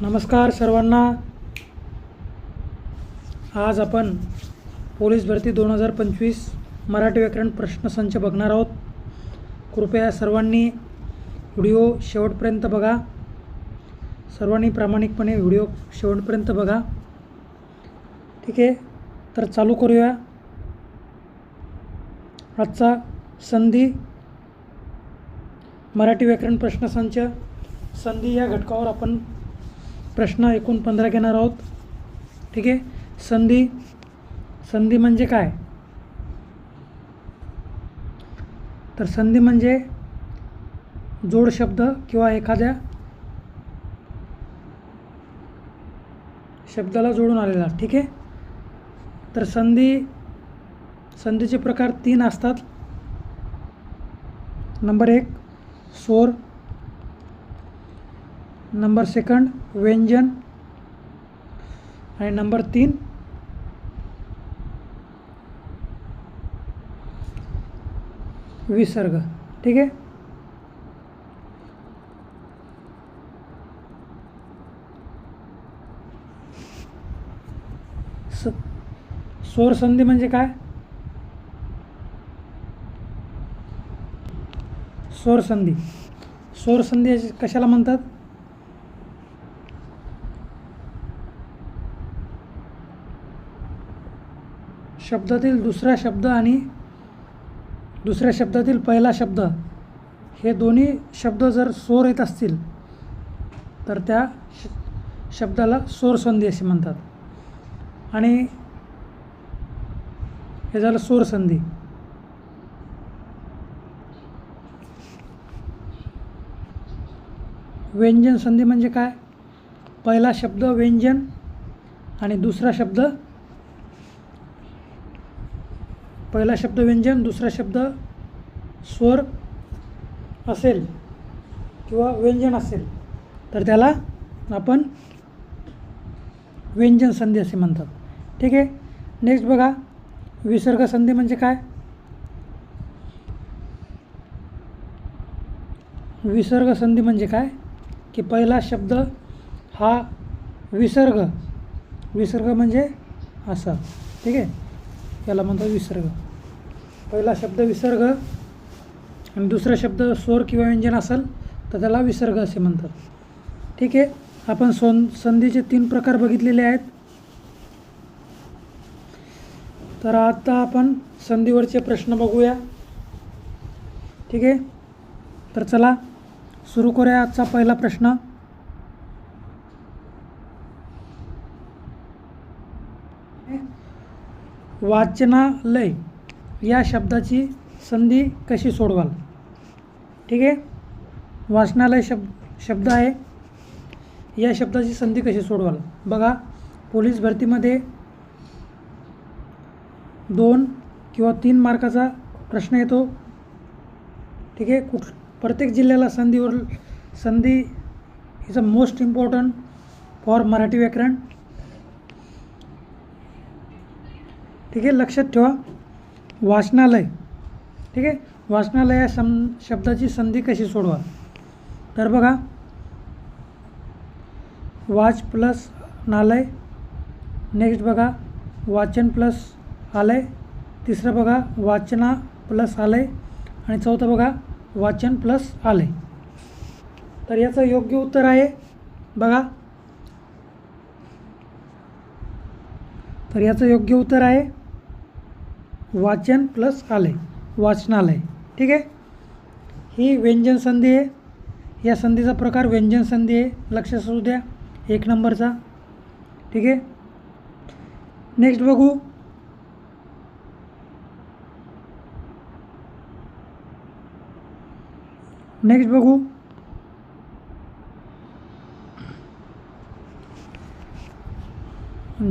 नमस्कार सर्वांना. आज आपण पोलीस भरती दोन हजार पंचवीस मराठी व्याकरण प्रश्नसंच बघणार आहोत. कृपया सर्वांनी व्हिडिओ शेवटपर्यंत बघा. सर्वांनी प्रामाणिकपणे व्हिडिओ शेवटपर्यंत बघा. ठीक आहे? तर चालू करूया. आजचा संधी मराठी व्याकरण प्रश्नसंच संधी या घटकावर आपण प्रश्न एकूण पंधरा घेणार आहोत. ठीक आहे? संधी संधी म्हणजे काय? तर संधी म्हणजे जोड शब्द किंवा एखाद्या शब्दाला जोडून आलेला. ठीक आहे? तर संधी संधीचे प्रकार तीन असतात. नंबर एक स्वर नंबर सेकंड व्यंजन. आणि नंबर तीन विसर्ग. ठीक आहे? स स्वर संधी म्हणजे काय? स्वर संधी. स्वर संधी कशाला म्हणतात? शब्दातील दुसरा शब्द आणि दुसऱ्या शब्दातील पहिला शब्द हे दोन्ही शब्द जर सोर येत असतील तर त्या श शब्दाला सोर संधी असे म्हणतात. आणि हे झालं सोर संधी. व्यंजन संधी म्हणजे काय? पहिला शब्द व्यंजन आणि दुसरा शब्द पहिला शब्द व्यंजन दुसरा शब्द स्वर असेल किंवा व्यंजन असेल तर त्याला आपण व्यंजन संधी असे म्हणतात. ठीक आहे? नेक्स्ट बघा. विसर्ग संधी म्हणजे काय? विसर्ग संधी म्हणजे काय? की पहिला शब्द हा विसर्ग. विसर्ग म्हणजे असा. ठीक आहे? याला म्हणतो विसर्ग. पहिला शब्द विसर्ग आणि दुसरा शब्द स्वर किंवा व्यंजन असेल तर त्याला विसर्ग असे म्हणतात. ठीक आहे? आपण सोन संधीचे तीन प्रकार बघितलेले आहेत. तर आता आपण संधीवरचे प्रश्न बघूया. ठीक आहे? तर चला सुरू करूया आजचा पहिला प्रश्न. वाचनालय. या शब्दाची संधी कशी सोडवाल? ठीक आहे? वाचनालय शब्द शब्द आहे. या शब्दाची संधी कशी सोडवाल? बघा पोलीस भरतीमध्ये दोन किंवा तीन मार्काचा प्रश्न येतो. ठीक आहे? कुठ प्रत्येक जिल्ह्याला संधीवर संधी is a most important for Marathi व्याकरण. ठीक आहे? लक्षात ठेवा. वाचनालय. ठीक आहे? वाचनालय या सम शब्दाची संधी कशी सोडवा तर बघा वाच प्लस नालय नेक्स्ट बघा वाचन प्लस आलय तिसरं बघा वाचना प्लस आलय आणि चौथं बघा वाचन प्लस आलय. तर याचं योग्य उत्तर आहे बघा. तर याचं योग्य उत्तर आहे वाचन प्लस आलय वाचनालय. ठीक आहे? ही व्यंजन संधी आहे. या संधीचा प्रकार व्यंजन संधी आहे. लक्ष असू द्या. एक नंबरचा. ठीक आहे? नेक्स्ट बघू. नेक्स्ट बघू.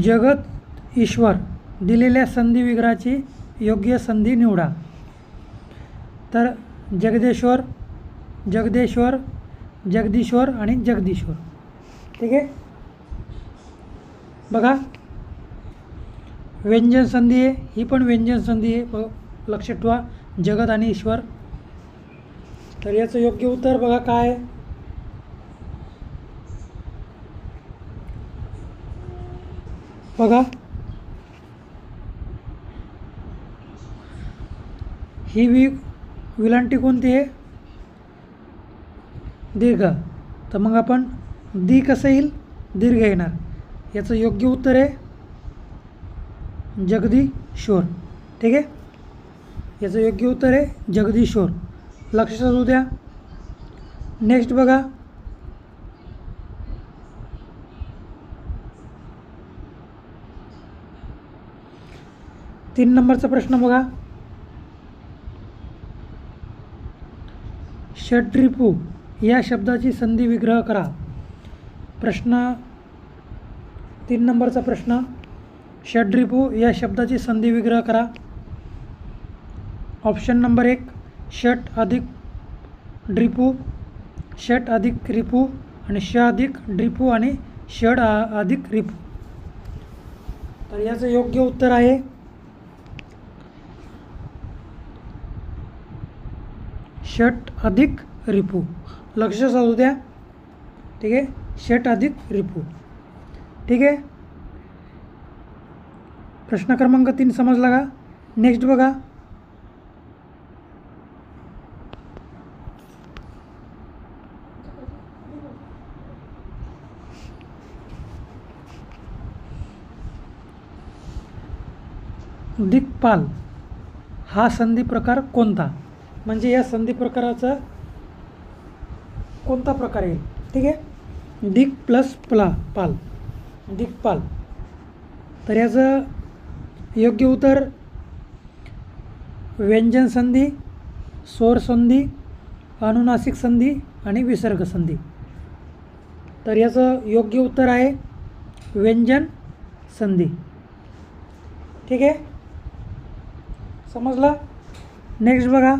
जगत ईश्वर दिलेल्या संधी विग्रहाची योग्य संधी निवडा. तर जगदेश्वर जगदेश्वर जगदीश्वर आणि जगदीश्वर. ठीक आहे? बघा. व्यंजन संधी आहे ही पण व्यंजन संधी आहे. लक्ष लक्षात ठेवा. जगत आणि ईश्वर. तर याचं योग्य उत्तर बघा काय बघा. ही वी विलांटी कोणती आहे? दीर्घ. तर मग आपण दी कसं येईल? दीर्घ येणार. याचं योग्य उत्तर आहे जगदीशोर ठीक आहे? याचं योग्य उत्तर आहे जगदीशोर लक्षात असू द्या. नेक्स्ट बघा. तीन नंबरचा प्रश्न बघा. षड्रिपू या शब्दाची संधी विग्रह करा. प्रश्न तीन नंबरचा प्रश्न. षड्रिपू या शब्दाची संधी विग्रह करा. ऑप्शन नंबर एक षट अधिक ड्रिपू षट अधिक रिपू आणि श अधिक ड्रिपू आणि षड अधिक रिपू. तर याचं योग्य उत्तर आहे. षट अधिक रिपू। लक्ष साधू द्या। ठीक आहे? षट अधिक रिपू। ठीक आहे? प्रश्न क्रमांक तीन समजला का? नेक्स्ट बघा. दिक्पाल, हा संधी प्रकार कोणता? म्हणजे या संधी प्रकाराचा कोणता प्रकार येईल? ठीक आहे? दिक प्लस प्ला पाल. दिक्पाल तर याचं योग्य उत्तर व्यंजन संधी स्वर संधी अनुनासिक संधी आणि विसर्ग संधी. तर याचं योग्य उत्तर आहे व्यंजन संधी. ठीक आहे? समजलं? नेक्स्ट बघा.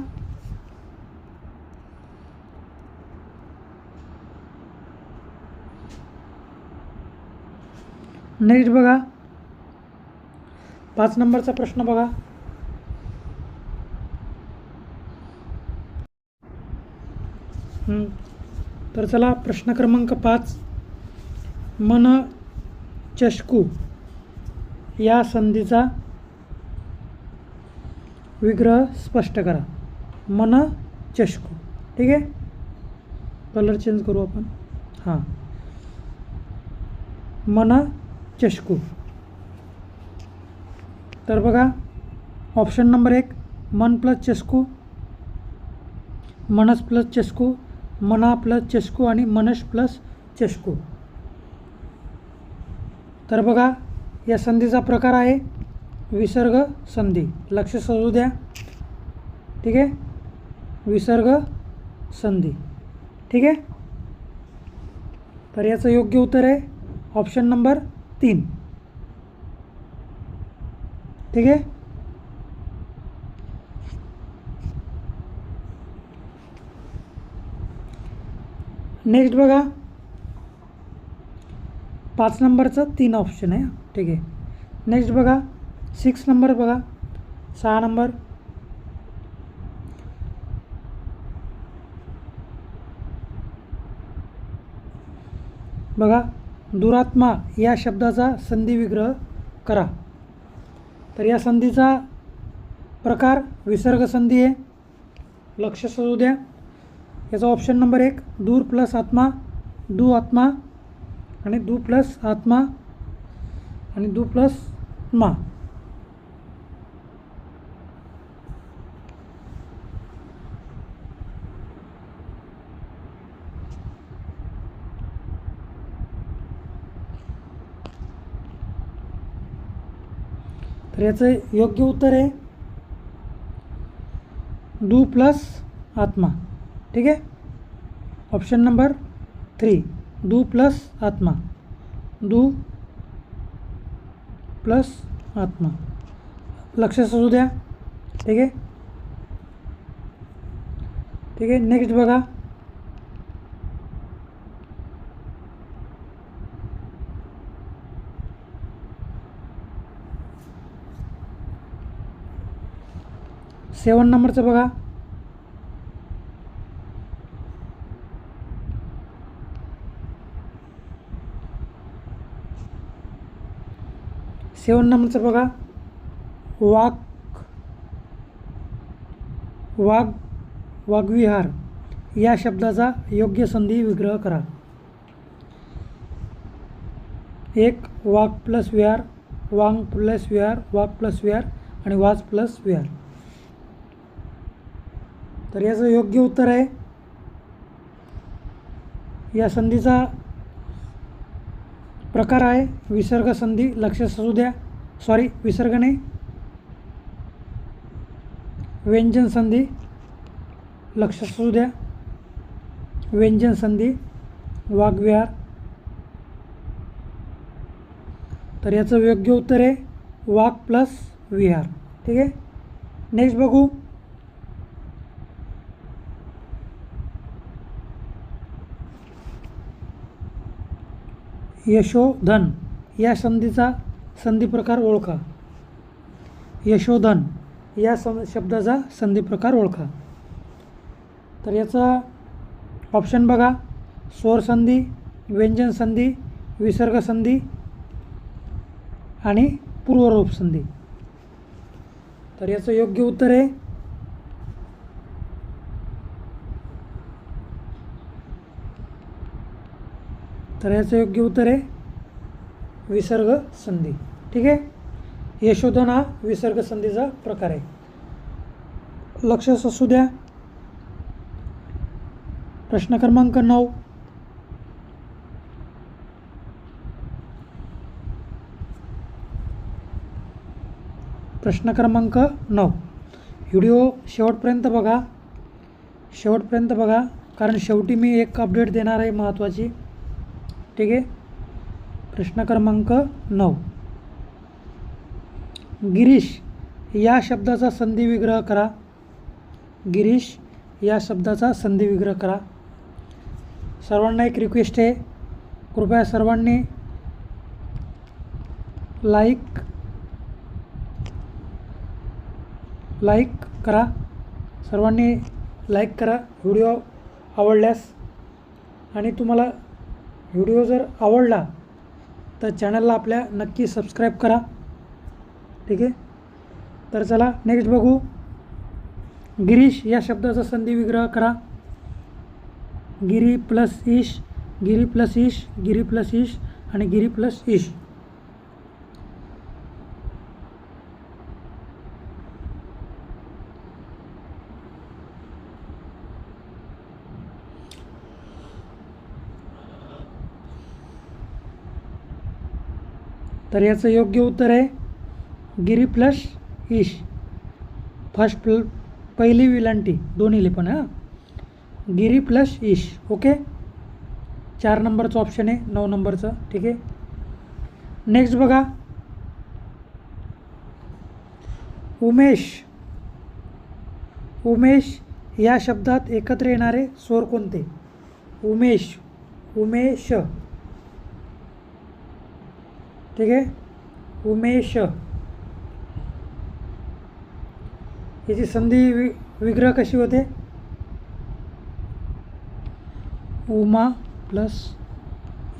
नेक्स्ट बघा. पाच नंबरचा प्रश्न बघा. तर चला प्रश्न क्रमांक पाच. मन चषकू या संधीचा विग्रह स्पष्ट करा. मन चषकू. ठीक आहे? कलर चेंज करू आपण. हां. मन चषकू. तर बघा ऑप्शन नंबर एक मन प्लस चषकू मनस प्लस चषकू मना प्लस चषकू आणि मनस प्लस चषकू. तर बघा या संधीचा प्रकार आहे विसर्ग संधी. लक्ष सजू द्या. ठीक आहे? विसर्ग संधी. ठीक आहे? तर याचं योग्य उत्तर आहे ऑप्शन नंबर तीन. ठीक आहे? नेक्स्ट बघा. पाच नंबरचं तीन ऑप्शन आहे ठीक आहे. नेक्स्ट बघा. सिक्स नंबर बघा. सहा नंबर बघा. दुरात्मा या शब्दाचा संधी विग्रह करा. तर या संधीचा प्रकार विसर्ग संधी आहे. लक्ष सजू द्या. याचा ऑप्शन नंबर एक दूर प्लस आत्मा दू आत्मा आणि दू प्लस आत्मा आणि दू प्लस मा तर याचं योग्य उत्तर आहे. दू प्लस आत्मा. ठीक आहे? ऑप्शन नंबर थ्री दू प्लस आत्मा. दू प्लस आत्मा. लक्ष असू द्या. ठीक आहे? ठीक आहे? नेक्स्ट बघा. सेवन नंबरचं बघा. सेवन नंबरचं बघा. वाक वाघ वाग्विहार या शब्दाचा योग्य संधी विग्रह करा. एक वाघ प्लस विहार वांग प्लस विहार वाघ प्लस विहार आणि वाज प्लस विहार. तर याचं योग्य उत्तर आहे. या संधीचा प्रकार आहे. विसर्ग संधी लक्ष असू द्या. सॉरी विसर्ग नाही. व्यंजन संधी लक्ष असू द्या. व्यंजन संधी वाग्विहार तर याचं योग्य उत्तर आहे. वाघ प्लस विहार. ठीक आहे? नेक्स्ट बघू. यशोधन. या संधीचा संधी प्रकार ओळखा. यशोधन. या सं शब्दाचा संधी प्रकार ओळखा. तर याचा ऑप्शन बघा. स्वर संधी व्यंजन संधी विसर्ग संधी आणि पूर्वरूप संधी. तर याचं योग्य उत्तर आहे. तर याचं योग्य उत्तर आहे. विसर्ग संधी. ठीक आहे? यशोधन हा विसर्ग संधीचा प्रकार आहे. लक्ष असू द्या. प्रश्न क्रमांक नऊ. प्रश्न क्रमांक नऊ. व्हिडिओ शेवटपर्यंत बघा. शेवटपर्यंत बघा. कारण शेवटी मी एक अपडेट देणार आहे महत्त्वाची ठीक आहे? प्रश्न क्रमांक नऊ. गिरीश या शब्दाचा संधी विग्रह करा. गिरीश या शब्दाचा संधी विग्रह करा. सर्वांना एक रिक्वेस्ट आहे. कृपया सर्वांनी लाईक लाईक करा. सर्वांनी लाईक करा. व्हिडिओ आवडल्यास. आणि तुम्हाला व्हिडिओ जर आवडला तर चॅनलला आपल्या नक्की सबस्क्राईब करा. ठीक आहे? तर चला नेक्स्ट बघू. गिरीश या शब्दाचा संधी विग्रह करा. गिरी प्लस ईश गिरी प्लस ईश गिरी प्लस ईश आणि गिरी प्लस ईश. तर याचं योग्य उत्तर आहे गिरी प्लस ईश. फर्स्ट प्ल पहिली विलांटी दोन्हीले पण हां? गिरी प्लस ईश. ओके? चार नंबरचं ऑप्शन आहे नऊ नंबरचं ठीक आहे? नेक्स्ट बघा. उमेश. उमेश या शब्दात एकत्र येणारे स्वर कोणते? उमेश. उमेश. ठीक आहे? उमेश. याची संधी वि विग्रह कशी होते? उमा प्लस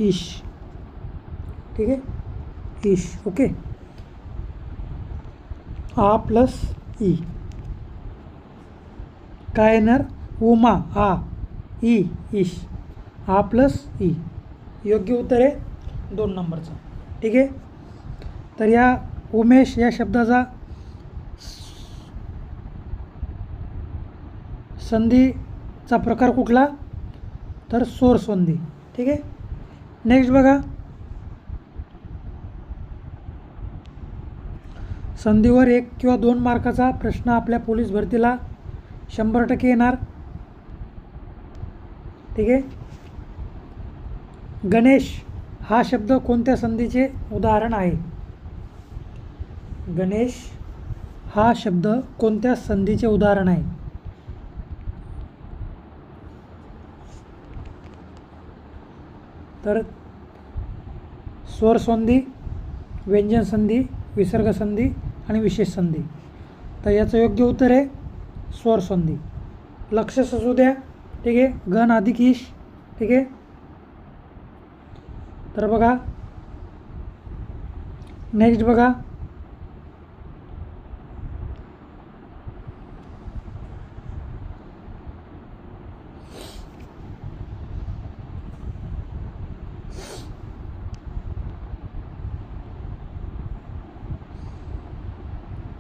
ईश. ठीक आहे? ईश. ओके. आ प्लस ई. काय येणार? उमा. आ. ई. ईश. आ प्लस ई. योग्य उत्तर आहे दोन नंबरचं. ठीक आहे? तर या उमेश या शब्दाचा संधीचा प्रकार कुठला? तर सोर संधी. ठीक आहे? नेक्स्ट बघा. संधीवर एक किंवा दोन मार्काचा प्रश्न आपल्या पोलीस भरतीला शंभर टक्के येणार. ठीक आहे? गणेश. हा शब्द कोणत्या संधीचे उदाहरण आहे? गणेश हा शब्द कोणत्या संधीचे उदाहरण आहे? तर स्वर संधी व्यंजन संधी विसर्ग संधी आणि विशेष संधी. तर याचं योग्य उत्तर आहे स्वर संधी. लक्ष असू द्या. ठीक आहे? गण अधिक ईश. ठीक आहे? तर बघा. नेक्स्ट बघा.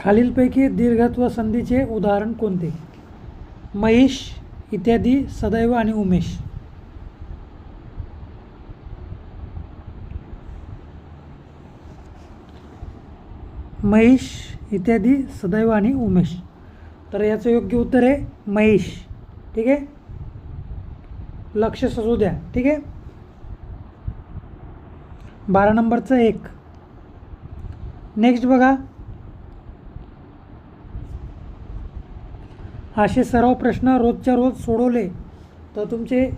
खालीलपैकी दीर्घत्व संधीचे उदाहरण कोणते? महेश इत्यादी सदैव आणि उमेश. महेश इत्यादी सदैव आणि उमेश. तर याचं योग्य उत्तर आहे महेश. ठीक आहे? लक्ष सजू द्या. ठीक आहे? बारा नंबरचं एक. नेक्स्ट बघा. असे सर्व प्रश्न रोजच्या रोज सोडवले तर तुमचे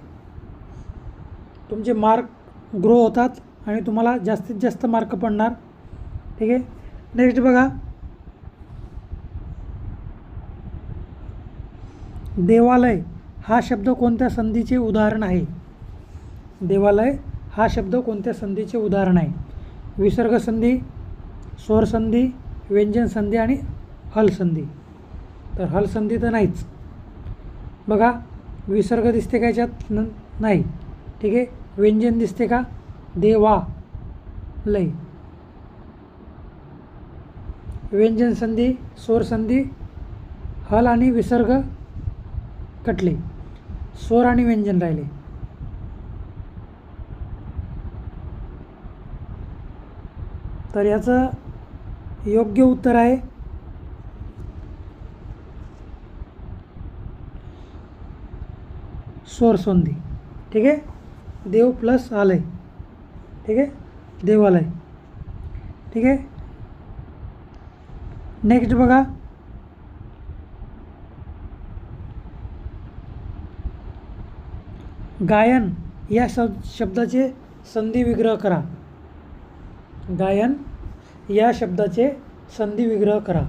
तुमचे मार्क ग्रो होतात आणि तुम्हाला जास्तीत जास्त मार्क पडणार. ठीक आहे? नेक्स्ट बघा. देवालय हा शब्द कोणत्या संधीचे उदाहरण आहे? देवालय हा शब्द कोणत्या संधीचे उदाहरण आहे? विसर्ग संधी स्वर संधी व्यंजन संधी आणि हल संधी. तर हल संधी तर नाहीच. बघा विसर्ग दिसते का याच्यात? न नाही. ठीक आहे? व्यंजन दिसते का? देवा लय व्यंजन संधी स्वर संधी हल आणि विसर्ग कटले. स्वर आणि व्यंजन राहिले. तर याचं योग्य उत्तर आहे. स्वर संधी. ठीक आहे? देव प्लस आलय. ठीक आहे? देवालय. ठीक आहे? नेक्स्ट बघा. गायन या शब शब्दाचे संधी विग्रह करा. गायन या शब्दाचे संधी विग्रह करा.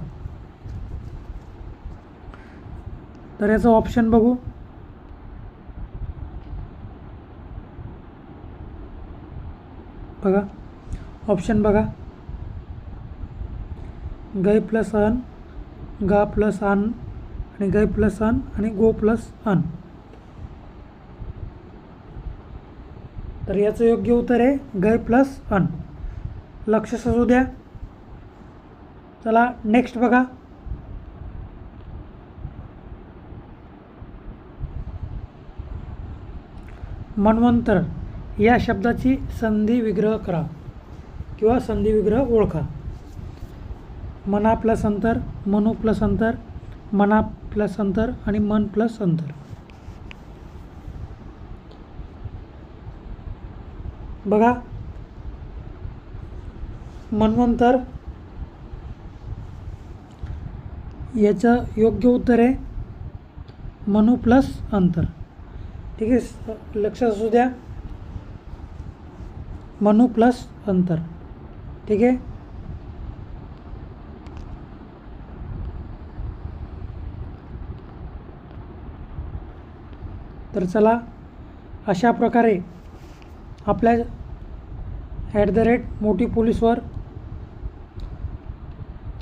तर याचं ऑप्शन बघू. बघा. ऑप्शन बघा. गै प्लस अन गा प्लस अन आणि गै प्लस अन आणि गो प्लस अन. तर याचं योग्य उत्तर आहे गै प्लस अन. लक्ष सजू द्या. चला नेक्स्ट बघा. मन्वंतर या शब्दाची संधी विग्रह करा किंवा संधी विग्रह ओळखा. मना प्लस अंतर मनो प्लस अंतर मना प्लस अंतर आणि मन प्लस अंतर. बघा मनवंतर याचं योग्य उत्तर आहे मनु प्लस अंतर. ठीक आहे लक्ष लक्षात असू द्या. मनु प्लस अंतर. ठीक आहे? तर चला अशा प्रकारे आपल्या ॲट द रेट मोठी पोलीसवर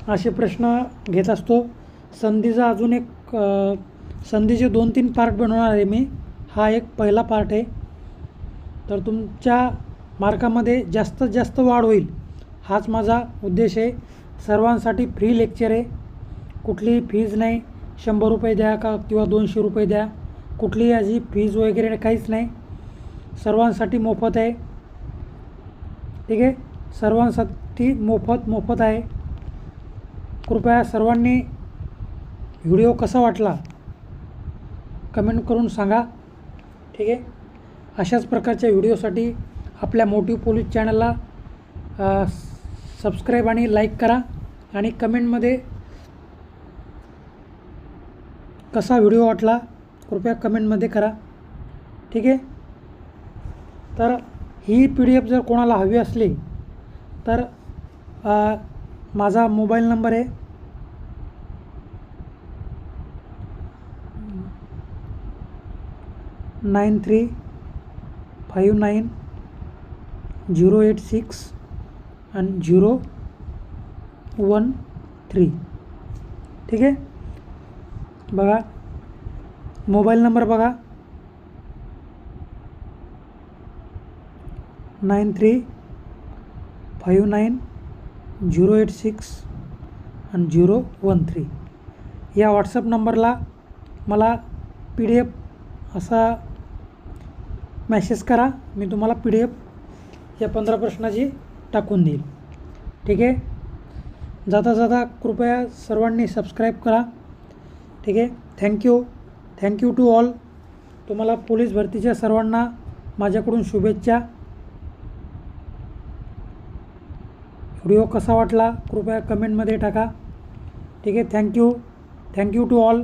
असे प्रश्न घेत असतो. संधीचा अजून एक संधीचे दोन तीन पार्ट बनवणार आहे मी. हा एक पहिला पार्ट आहे. तर तुमच्या मार्कामध्ये जास्तीत जास्त वाढ होईल. हाच माझा उद्देश आहे. सर्वांसाठी फ्री लेक्चर आहे. कुठलीही फीज नाही. शंभर रुपये द्या का किंवा दोनशे रुपये द्या. कुठलीही याची फीज वगैरे काहीच नाही. सर्वांसाठी मोफत आहे. ठीक आहे? सर्वांसाठी मोफत मोफत आहे. कृपया सर्वांनी व्हिडिओ कसा वाटला? कमेंट करून सांगा. ठीक आहे? अशाच प्रकारच्या व्हिडिओसाठी आपल्या मोटिव पोलीस चॅनलला सबस्क्राईब आणि लाईक करा. आणि कमेंटमध्ये कसा व्हिडिओ वाटला? कृपया कमेंटमध्ये करा. ठीक आहे? तर ही पी डी एफ जर कोणाला हवी असली तर माझा मोबाईल नंबर आहे. Nine three five nine zero eight six आणि झिरो वन थ्री. ठीक आहे? बघा मोबाईल नंबर बघा. Nine three five nine zero eight six आणि झिरो वन थ्री. या व्हॉट्सअप नंबरला मला पी डी एफ असा मॅसेज करा. मी तुम्हाला पी डी एफ या पंधरा प्रश्नाची टाकून देईल. ठीक आहे? जाता जाता कृपया सर्वांनी सबस्क्राईब करा. ठीक आहे? Thank you. Thank you to all तुम्हाला पोलीस भरतीच्या सर्वांना माझ्याकडून शुभेच्छा. व्हिडिओ कसा वाटला कृपया कमेंटमध्ये टाका. ठीक आहे थँक्यू थँक्यू टू ऑल